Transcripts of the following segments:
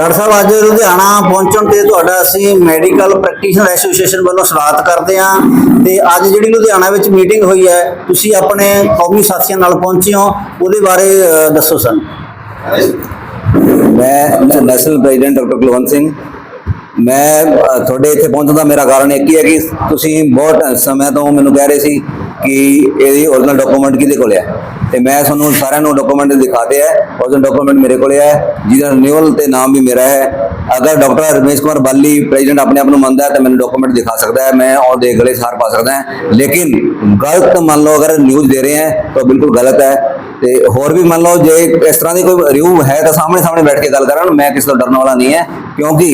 Doctor ਸਾਹਿਬ ਅੱਜ ਲੁਧਿਆਣਾ ਪਹੁੰਚਣ ਤੇ ਤੁਹਾਡਾ ਅਸੀਂ ਮੈਡੀਕਲ ਪ੍ਰੈਕਟੀਸ਼ਨਰ ਐਸੋਸੀਏਸ਼ਨ ਵੱਲੋਂ ਸਵਾਗਤ ਕਰਦੇ ਹਾਂ ਤੇ ਅੱਜ ਜਿਹੜੀ ਲੁਧਿਆਣਾ ਵਿੱਚ ਮੀਟਿੰਗ ਹੋਈ ਹੈ ਤੁਸੀਂ ਆਪਣੇ ਕੌਮੀ ਸਾਥੀਆਂ ਨਾਲ ਪਹੁੰਚੇ ਹੋ ਉਹਦੇ ਬਾਰੇ ਅ, ਦੱਸੋ ਸਾਨੂੰ। ਮੈਂ national president doctor Kulwant Singh. ਮੈਂ ਅ, ਤੁਹਾਡੇ ਇੱਥੇ ਪਹੁੰਚਣ ਦਾ ਮੇਰਾ ਕਾਰਨ ਇੱਕ ਹੀ ਹੈ ਕਿ ਤੁਸੀਂ ਬਹੁਤ ਸਮੇਂ ਤੋਂ ਮੈਨੂੰ ਕਹਿ ਰਹੇ ਸੀ ਕਿ ਇਹਦੀ origignal ਡਾਕੂਮੈਂਟ ਕਿਹਦੇ ਕੋਲ ਹੈ ਤੇ ਮੈਂ ਤੁਹਾਨੂੰ ਸਾਰਿਆਂ ਨੂੰ ਡਾਕੂਮੈਂਟ ਦਿਖਾਤੇ ਹੈ। origignal ਡਾਕੂਮੈਂਟ ਮੇਰੇ ਕੋਲ ਹੈ ਜਿਹਦਾ ਰਿਨਿਊਅਲ ਤੇ ਨਾਮ ਵੀ ਮੇਰਾ ਹੈ। ਅਗਰ ਡਾਕਟਰ ਰਮੇਸ਼ ਕੁਮਾਰ ਬਾਲੀ ਪ੍ਰੈਜ਼ੀਡੈਂਟ ਆਪਣੇ ਆਪ ਨੂੰ ਮੰਨਦਾ ਹੈ, ਤਾਂ ਮੈਨੂੰ ਡਾਕੂਮੈਂਟ ਦਿਖਾ ਸਕਦਾ ਹੈ। ਮੈਂ ਉਹਦੇ ਗਲੇ ਸਾਰ ਪਾ ਸਕਦਾ ਹਾਂ। ਲੇਕਿਨ ਗਲਤ ਮੰਨ ਲਓ ਅਗਰ ਨਿਊਜ਼ ਦੇ ਰਹੇ ਹੈ, ਤਾਂ ਬਿਲਕੁਲ ਗਲਤ ਹੈ। ਤੇ ਹੋਰ ਵੀ ਮੰਨ ਲਓ, ਜੇ ਇਸ ਤਰ੍ਹਾਂ ਦੀ ਕੋਈ ਰਿਵਿਊ ਹੈ ਤਾਂ ਸਾਹਮਣੇ ਸਾਹਮਣੇ ਬੈਠ ਕੇ ਗੱਲ ਕਰਨ। ਮੈਂ ਕਿਸੇ ਤੋਂ ਡਰਨ ਵਾਲਾ ਨਹੀਂ ਹੈ। ਕਿਉਂਕਿ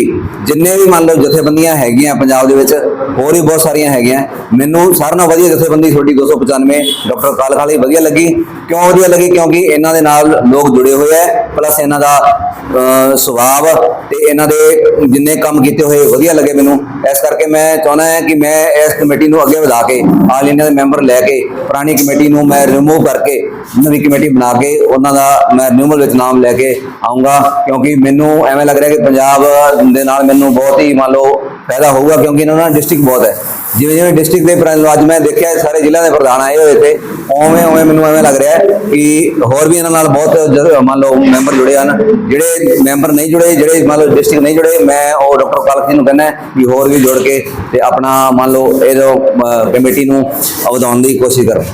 ਜਿੰਨੇ ਵੀ ਮੰਨ ਲਓ ਜਥੇਬੰਦੀਆਂ ਹੈਗੀਆਂ ਪੰਜਾਬ ਦੇ ਵਿੱਚ, ਹੋਰ ਵੀ ਬਹੁਤ ਸਾਰੀਆਂ ਹੈਗੀਆਂ, ਮੈਨੂੰ ਸਾਰਿਆਂ ਨਾਲੋਂ ਵਧੀਆ ਜਥੇਬੰਦੀ ਤੁਹਾਡੀ 295 ਡਾਕਟਰ ਕਾਲ ਖਾਲੀ ਵਧੀਆ ਲੱਗੀ। ਕਿਉਂ ਵਧੀਆ ਲੱਗੀ? ਕਿਉਂਕਿ ਇਹਨਾਂ ਦੇ ਨਾਲ ਲੋਕ ਜੁੜੇ ਹੋਏ ਹੈ ਪਲੱਸ ਇਹਨਾਂ ਦਾ ਸੁਭਾਅ ਤੇ ਇਹਨਾਂ ਦੇ ਜਿੰਨੇ ਕੰਮ ਕੀਤੇ ਹੋਏ ਵਧੀਆ ਲੱਗੇ ਮੈਨੂੰ। ਇਸ ਕਰਕੇ ਮੈਂ ਚਾਹੁੰਦਾ ਹਾਂ ਕਿ ਮੈਂ ਇਸ ਕਮੇਟੀ ਨੂੰ ਅੱਗੇ ਵਧਾ ਕੇ, ਆਲ ਇੰਡੀਆ ਦੇ ਮੈਂਬਰ ਲੈ ਕੇ, ਪੁਰਾਣੀ ਕਮੇਟੀ ਨੂੰ ਮੈਂ ਰਿਮੂਵ ਕਰਕੇ ਨਵੀਂ ਕਮੇਟੀ ਬਣਾ ਕੇ, ਉਹਨਾਂ ਦਾ ਮੈਂ ਰਿਮੂਵਲ ਵਿੱਚ ਨਾਮ ਲੈ ਕੇ ਆਉਂਗਾ ਕਿਉਂਕਿ ਮੈਨੂੰ ਐਵੇਂ ਲੱਗ ਰਿਹਾ ਕਿ ਪੰਜਾਬ ਦੇ ਨਾਲ ਮੈਨੂੰ ਬਹੁਤ ਹੀ ਮੰਨ ਲਓ ਫਾਇਦਾ ਹੋਊਗਾ ਕਿਉਂਕਿ ਇਹਨਾਂ ਦਾ ਡਿਸਟ੍ਰਿਕਟ ਬਹੁਤ ਹੈ। ਜਿਵੇਂ ਜਿਵੇਂ ਡਿਸਟ੍ਰਿਕਟ ਦੇ ਪ੍ਰਧਾਨ ਅੱਜ ਮੈਂ ਦੇਖਿਆ ਸਾਰੇ ਜ਼ਿਲ੍ਹਿਆਂ ਦੇ ਪ੍ਰਧਾਨ ਆਏ ਹੋਏ ਤੇ ਉਵੇਂ ਉਵੇਂ ਮੈਨੂੰ ਐਵੇਂ ਲੱਗ ਰਿਹਾ ਕਿ ਹੋਰ ਵੀ ਇਹਨਾਂ ਨਾਲ ਬਹੁਤ ਮੰਨ ਲਓ ਮੈਂਬਰ ਜੁੜੇ ਹਨ। ਜਿਹੜੇ ਮੈਂਬਰ ਨਹੀਂ ਜੁੜੇ, ਜਿਹੜੇ ਮੰਨ ਲਓ ਡਿਸਟ੍ਰਿਕਟ ਨਹੀਂ ਜੁੜੇ, ਮੈਂ ਉਹ ਡਾਕਟਰ ਕਾਲਕ ਜੀ ਨੂੰ ਕਹਿੰਦਾ ਕਿ ਹੋਰ ਵੀ ਜੁੜ ਕੇ ਤੇ ਆਪਣਾ ਮੰਨ ਲਓ ਇਹਦਾ ਕਮੇਟੀ ਨੂੰ ਵਧਾਉਣ ਦੀ ਕੋਸ਼ਿਸ਼ ਕਰੋ।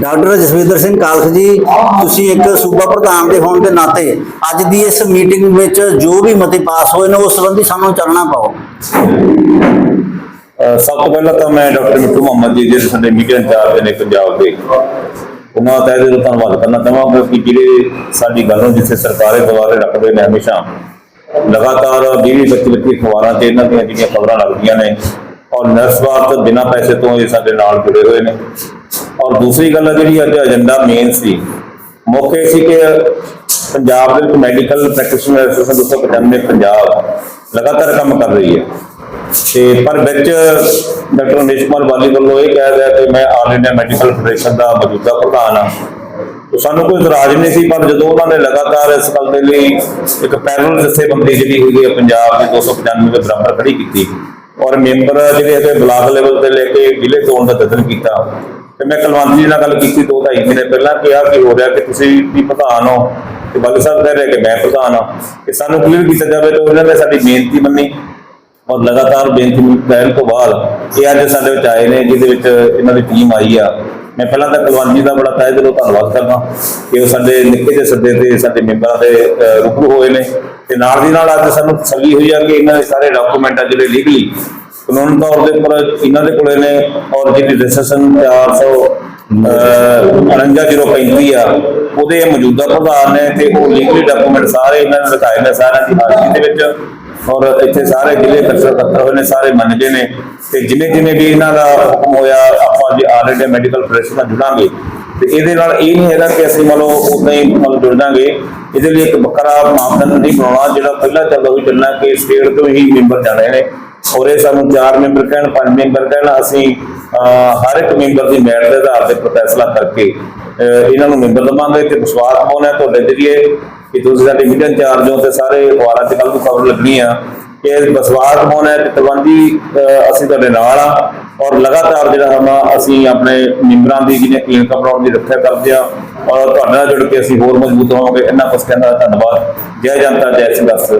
ਡਾਕਟਰ ਜਸਵਿੰਦਰ ਸਿੰਘ ਕਾਲਖ ਜੀ, ਤੁਸੀਂ ਇੱਕ ਸੂਬਾ ਪ੍ਰਧਾਨ ਦੇ ਹੋਣ ਦੇ ਨਾਤੇ ਅੱਜ ਦੀ ਇਸ ਮੀਟਿੰਗ ਵਿੱਚ ਜੋ ਵੀ ਮਤੇ ਪਾਸ ਹੋਏ ਨੇ, ਉਸ ਸੰਬੰਧੀ ਸਾਨੂੰ ਚਾਨਣਾ ਪਾਓ। ਸਭ ਤੋਂ ਪਹਿਲਾਂ ਤਾਂ ਮੈਂ ਡਾਕਟਰ ਮਿੱਟੂ ਮੁਹੰਮਦ ਜੀ ਜਿਹੜੇ ਸਾਡੇ ਮੀਡੀਆ ਇੰਚਾਰਜ ਨੇ ਪੰਜਾਬ ਦੇ। ਉਹਨਾਂ ਦਾ ਤਹਿ ਦਿਲੋਂ ਧੰਨਵਾਦ ਕਰਨਾ ਚਾਹਾਂਗਾ ਕਿ ਜਿਹੜੇ ਸਾਡੀ ਗੱਲ ਨੂੰ ਜਿੱਥੇ ਸਰਕਾਰੇ ਦੁਆਰੇ ਰੱਖਦੇ ਨੇ ਹਮੇਸ਼ਾ, ਲਗਾਤਾਰ 20 25 25 ਅਖਬਾਰਾਂ ਤੇ ਇਹਨਾਂ ਦੀਆਂ ਜਿਹੜੀਆਂ ਖਬਰਾਂ ਲੱਗਦੀਆਂ ਨੇ, ਔਰ ਨਰਸ ਵਾਰਤ ਬਿਨਾਂ ਪੈਸੇ ਤੋਂ ਇਹ ਸਾਡੇ ਨਾਲ ਜੁੜੇ ਹੋਏ ਨੇ। ਔਰ ਦੂਸਰੀ ਗੱਲ ਹੈ ਜਿਹੜੀ ਅੱਜ ਏਜੰਡਾ ਮੇਨ ਸੀ, ਮੌਕੇ ਸੀ ਕਿ ਪੰਜਾਬ ਦੇ ਵਿੱਚ ਮੈਡੀਕਲ ਪ੍ਰੈਕਟੀਸ਼ਨਰ ਐਸੋਸੀਏਸ਼ਨ 295 ਪੰਜਾਬ ਲਗਾਤਾਰ ਕੰਮ ਕਰ ਰਹੀ ਹੈ। ਤੇ ਪਰ ਵਿੱਚ ਡਾਕਟਰ ਰਮੇਸ਼ ਕੁਮਾਰ ਬਾਲੀ ਵੱਲੋਂ ਇਹ ਕਿਹਾ ਗਿਆ ਕਿ ਮੈਂ ਆਲ ਇੰਡੀਆ ਮੈਡੀਕਲ ਫੈਡਰੇਸ਼ਨ ਦਾ ਮੌਜੂਦਾ ਪ੍ਰਧਾਨ ਹਾਂ। ਤੇ ਸਾਨੂੰ ਕੋਈ ਇਤਰਾਜ਼ ਨਹੀਂ ਸੀ, ਪਰ ਜਦੋਂ ਉਹਨਾਂ ਨੇ ਲਗਾਤਾਰ ਇਸ ਗੱਲ ਦੇ ਲਈ ਇੱਕ ਪੈਰਲ ਜਥੇਬੰਦੀ ਜਿਹੜੀ ਹੈਗੀ ਹੈ ਪੰਜਾਬ ਦੀ 295 ਦੇ ਬਰਾਬਰ ਖੜੀ ਕੀਤੀ। ਔਰ ਮੈਂਬਰ ਜਿਹੜੇ ਹੈਗੇ ਬਲਾਕ ਲੈਵਲ ਤੇ ਲੈ ਕੇ ਜ਼ਿਲ੍ਹੇ ਚੋਣ ਦਾ ਯਤਨ ਕੀਤਾ। ਤੇ ਮੈਂ ਕੁਲਵੰਤ ਜੀ ਨਾਲ ਗੱਲ ਕੀਤੀ ਦੋ ਢਾਈ ਮਹੀਨੇ ਪਹਿਲਾਂ ਕਿਹਾ ਕਿ ਹੋ ਰਿਹਾ ਕਿ ਤੁਸੀਂ ਵੀ ਪ੍ਰਧਾਨ ਹੋ ਤੇ ਬਾਲੀ ਸਾਹਿਬ ਕਹਿ ਰਹੇ ਕਿ ਮੈਂ ਪ੍ਰਧਾਨ ਹਾਂ ਕਿ ਸਾਨੂੰ ਕਲੀਅਰ ਕੀਤਾ ਜਾਵੇ ਤਾਂ ਉਹਨਾਂ ਨੇ ਸਾਡੀ ਬੇਨਤੀ ਮੰਨੀ ਔਰ ਲਗਾਤਾਰ ਬੇਨਤੀ ਪਹਿਲ ਤੋਂ ਬਾਅਦ ਇਹ ਅੱਜ ਸਾਡੇ ਵਿੱਚ ਆਏ ਨੇ ਜਿਹਦੇ ਵਿੱਚ ਇਹਨਾਂ ਦੀ ਟੀਮ ਆਈ ਆ। ਮੈਂ ਪਹਿਲਾਂ ਤਾਂ ਕੁਲਵੰਤ ਜੀ ਦਾ ਬੜਾ ਤਹਿ ਦਿਲੋਂ ਧੰਨਵਾਦ ਕਰਦਾ ਕਿ ਉਹ ਸਾਡੇ ਨਿੱਕੇ ਜਿਹੇ ਸੱਦੇ ਤੇ ਸਾਡੇ ਮੈਂਬਰਾਂ ਦੇ ਅਹ, ਰੂਬਰੂ ਹੋਏ ਨੇ ਤੇ ਨਾਲ ਦੀ ਨਾਲ ਅੱਜ ਸਾਨੂੰ ਤਸੱਲੀ ਹੋਈ ਆ ਕਿ ਇਹਨਾਂ ਦੇ ਸਾਰੇ ਡਾਕੂਮੈਂਟ ਆ ਜਿਹੜੇ ਲੀਗਲੀ ਕਾਨੂੰਨ ਤੌਰ ਦੇ ਉੱਪਰ ਇਹਨਾਂ ਦੇ ਕੋਲੇ ਨੇ ਔਰ ਜਿਹੜੀ ਰਜਿਸਟ੍ਰੇਸ਼ਨ 449 ਆ, ਉਹਦੇ ਮੌਜੂਦਾ ਪ੍ਰਧਾਨ ਨੇ ਤੇ ਉਹ ਲੀਗਲੀ ਡਾਕੂਮੈਂਟ ਸਾਰੇ ਇਹਨਾਂ ਨੇ ਦਿਖਾਏ ਨੇ ਸਾਰਿਆਂ ਦੀ ਹਾਜ਼ਰੀ ਦੇ ਵਿੱਚ। ਔਰ ਇੱਥੇ ਸਾਰੇ ਜ਼ਿਲ੍ਹੇ ਕਲਚਰ ਦਫ਼ਤਰ ਹੋਏ ਨੇ, ਸਾਰੇ ਮੰਨ ਗਏ ਨੇ। ਤੇ ਜਿਵੇਂ ਜਿਵੇਂ ਵੀ ਇਹਨਾਂ ਦਾ ਹੁਕਮ ਹੋਇਆ, ਆਪਾਂ ਜੇ ਆਲਰੇਡੀ ਮੈਡੀਕਲ ਫੈਡਰੇਸ਼ਨ ਨਾਲ ਜੁੜਾਂਗੇ। ਤੇ ਇਹਦੇ ਨਾਲ ਇਹ ਨਹੀਂ ਹੈਗਾ ਕਿ ਅਸੀਂ ਮੰਨ ਲਓ ਉਦਾਂ ਹੀ ਮਤਲਬ ਜੁੜ ਜਾਾਂਗੇ। ਇਹਦੇ ਲਈ ਇੱਕ ਵੱਖਰਾ ਮਾਪਦੰਡ ਨਹੀਂ ਬਣਾਉਣਾ, ਜਿਹੜਾ ਪਹਿਲਾਂ ਚੱਲਦਾ ਹੋਈ ਚੱਲਣਾ ਕਿ ਸਟੇਟ ਤੋਂ ਹੀ ਮੈਂਬਰ ਜਾਣੇ ਨੇ। ਔਰ ਇਹ ਸਾਨੂੰ ਚਾਰ ਮੈਂਬਰ ਕਹਿਣ, ਪੰਜ ਮੈਂਬਰ ਕਹਿਣ, ਅਸੀਂ ਹਰ ਇੱਕ ਮੈਂਬਰ ਦੀ ਮੈਟ ਦੇ ਆਧਾਰ ਤੇ ਪਰ ਫੈਸਲਾ ਕਰਕੇ ਇਹਨਾਂ ਨੂੰ ਮੈਂਬਰ ਦਵਾਂਗੇ ਤੇ ਵਿਸ਼ਵਾਸ ਪਾਉਣਾ ਹੈ ਤੁਹਾਡੇ ਜਰੀਏ ਕਿ ਤੁਸੀਂ ਸਾਡੇ ਮੀਡੀਆ ਇੰਚਾਰਜ ਹੋ ਤੇ ਸਾਰੇ ਅਖਬਾਰਾਂ 'ਚ ਕੱਲ੍ਹ ਨੂੰ ਖਬਰ ਲੱਗਣੀ ਆ ਕਿ ਇਹ ਵਿਸ਼ਵਾਸ ਪਾਉਣਾ ਹੈ ਤੇ ਤਲਵੰਡੀ ਅਸੀਂ ਤੁਹਾਡੇ ਨਾਲ ਆ ਔਰ ਲਗਾਤਾਰ ਜਿਹੜਾ ਹਮਾ, ਅਸੀਂ ਆਪਣੇ ਮੈਂਬਰਾਂ ਦੀ ਜਿਹਨੇ ਕਲੀਨਿਕਾਂ ਬਣਾਉਣ ਦੀ ਰੱਖਿਆ ਕਰਦੇ ਆ ਔਰ ਤੁਹਾਡੇ ਨਾਲ ਜੁੜ ਕੇ ਅਸੀਂ ਹੋਰ ਮਜ਼ਬੂਤ ਹੋਵਾਂਗੇ। ਇਹਨਾਂ ਕੁਝ ਕਹਿੰਦਾ ਧੰਨਵਾਦ। ਜੈ ਜਨਤਾ, ਜੈ ਸੰਘਰਸ਼